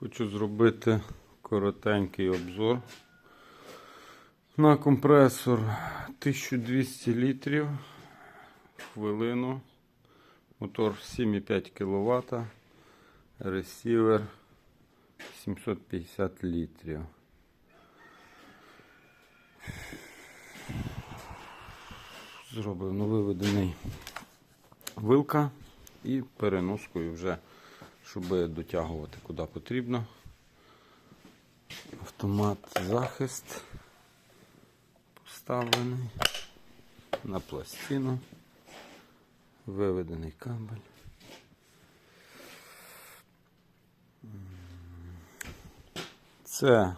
Хочу зробити коротенький обзор на компресор 1200 літрів хвилину. Мотор 7,5 кВт. Ресівер 750 літрів. Зроблено виведений вилка і переноскою вже, щоб дотягувати куди потрібно. Автомат захист поставлений на пластину, виведений кабель. Це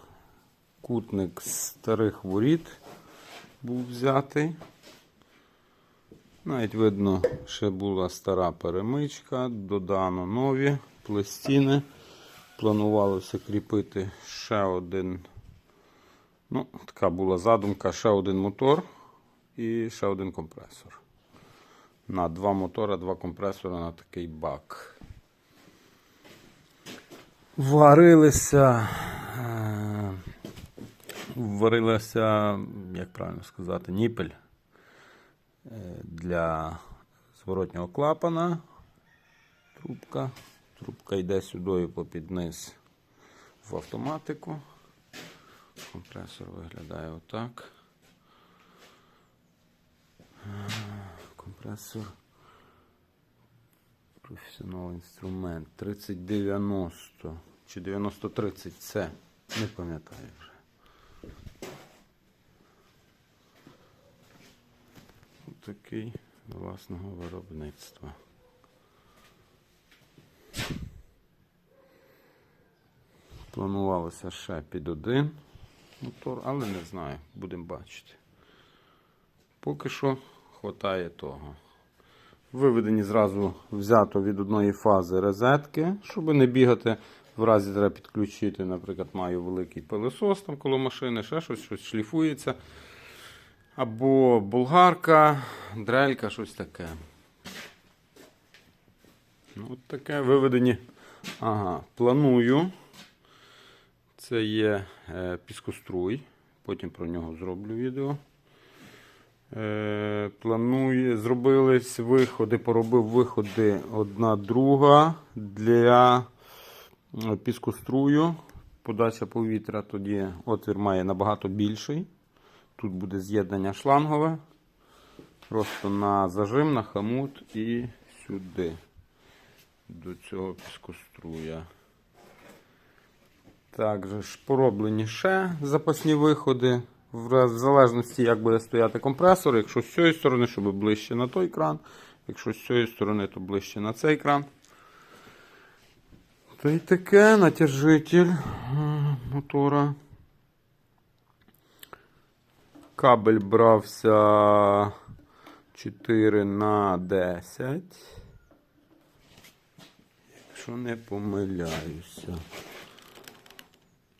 кутник з старих воріт був взятий. Навіть видно, ще була стара перемичка, додано нові пластини. Планувалося кріпити ще один. Ну, така була задумка, ще один мотор і ще один компресор. На два мотора, два компресора на такий бак. Варилися. е, Варилася, як правильно сказати, ніпель е, для зворотнього клапана. Трубка. Трубка йде сюди попід низ в автоматику. Компресор виглядає отак. Е, Компресор. Професіонал інструмент 3090 чи 9030 це не пам'ятаю вже. Такий власного виробництва. Планувалося ще під один мотор, але не знаю, будемо бачити. Поки що хватає того. Виведені зразу взято від одної фази розетки, щоб не бігати. В разі треба підключити, наприклад, маю великий пилосос там коло машини, ще щось, щось шліфується. Або болгарка, дрелька, щось таке. Ну, от таке виведені. Ага, планую. Це є е, піскоструй. Потім про нього зроблю відео. Е, планує, зробились виходи, поробив виходи одна друга для е, піскострую. Подача повітря тоді отвір має набагато більший. Тут буде з'єднання шлангове. Просто на зажим, на хамут і сюди. До цього піскоструя. Також пороблені ще запасні виходи. В залежності, як буде стояти компресор. Якщо з цієї сторони, щоб ближче на той кран. Якщо з цієї сторони, то ближче на цей кран. Та й таке натяжитель мотора. Кабель брався 4 на 10. Якщо не помиляюся.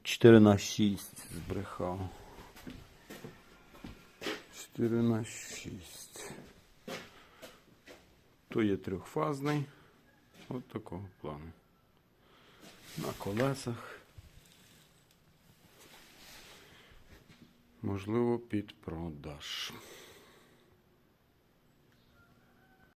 4 на 6 збрехав. 4 на 6. То є трьохфазний. От такого плану. На колесах. Можливо, під продаж.